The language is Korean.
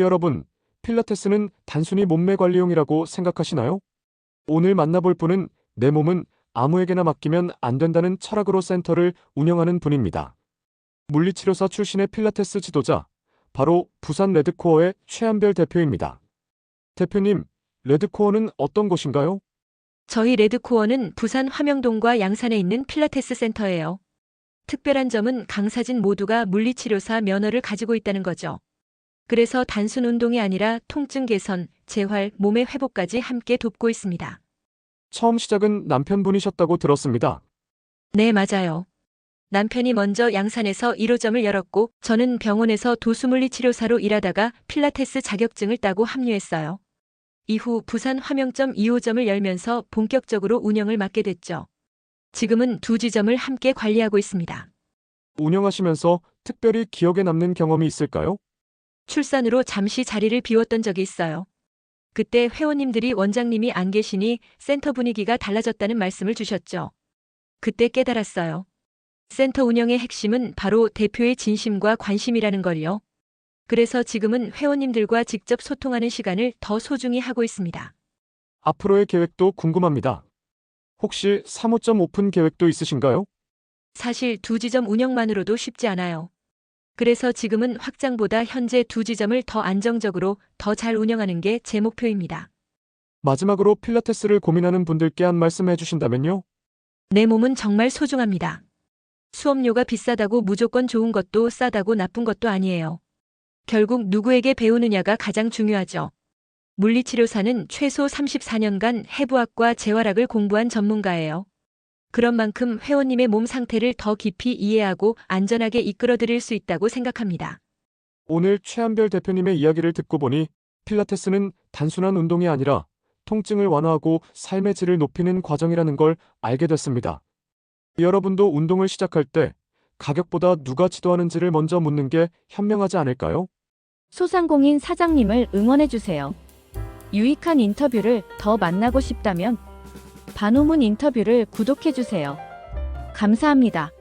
여러분, 필라테스는 단순히 몸매 관리용이라고 생각하시나요? 오늘 만나볼 분은 내 몸은 아무에게나 맡기면 안 된다는 철학으로 센터를 운영하는 분입니다. 물리치료사 출신의 필라테스 지도자, 바로 부산 레드코어의 최한별 대표입니다. 대표님, 레드코어는 어떤 곳인가요? 저희 레드코어는 부산 화명동과 양산에 있는 필라테스 센터예요. 특별한 점은 강사진 모두가 물리치료사 면허를 가지고 있다는 거죠. 그래서 단순 운동이 아니라 통증 개선, 재활, 몸의 회복까지 함께 돕고 있습니다. 처음 시작은 남편분이셨다고 들었습니다. 네, 맞아요. 남편이 먼저 양산에서 1호점을 열었고, 저는 병원에서 도수물리 치료사로 일하다가 필라테스 자격증을 따고 합류했어요. 이후 부산 화명점 2호점을 열면서 본격적으로 운영을 맡게 됐죠. 지금은 두 지점을 함께 관리하고 있습니다. 운영하시면서 특별히 기억에 남는 경험이 있을까요? 출산으로 잠시 자리를 비웠던 적이 있어요. 그때 회원님들이 원장님이 안 계시니 센터 분위기가 달라졌다는 말씀을 주셨죠. 그때 깨달았어요. 센터 운영의 핵심은 바로 대표의 진심과 관심이라는 걸요. 그래서 지금은 회원님들과 직접 소통하는 시간을 더 소중히 하고 있습니다. 앞으로의 계획도 궁금합니다. 혹시 3호점 오픈 계획도 있으신가요? 사실 두 지점 운영만으로도 쉽지 않아요. 그래서 지금은 확장보다 현재 두 지점을 더 안정적으로 더 잘 운영하는 게 제 목표입니다. 마지막으로 필라테스를 고민하는 분들께 한 말씀 해주신다면요? 내 몸은 정말 소중합니다. 수업료가 비싸다고 무조건 좋은 것도 싸다고 나쁜 것도 아니에요. 결국 누구에게 배우느냐가 가장 중요하죠. 물리치료사는 최소 34년간 해부학과 재활학을 공부한 전문가예요. 그런 만큼 회원님의 몸 상태를 더 깊이 이해하고 안전하게 이끌어 드릴 수 있다고 생각합니다. 오늘 최한별 대표님의 이야기를 듣고 보니 필라테스는 단순한 운동이 아니라 통증을 완화하고 삶의 질을 높이는 과정이라는 걸 알게 됐습니다. 여러분도 운동을 시작할 때 가격보다 누가 지도하는지를 먼저 묻는 게 현명하지 않을까요? 소상공인 사장님을 응원해주세요. 유익한 인터뷰를 더 만나고 싶다면 반호문 인터뷰를 구독해주세요. 감사합니다.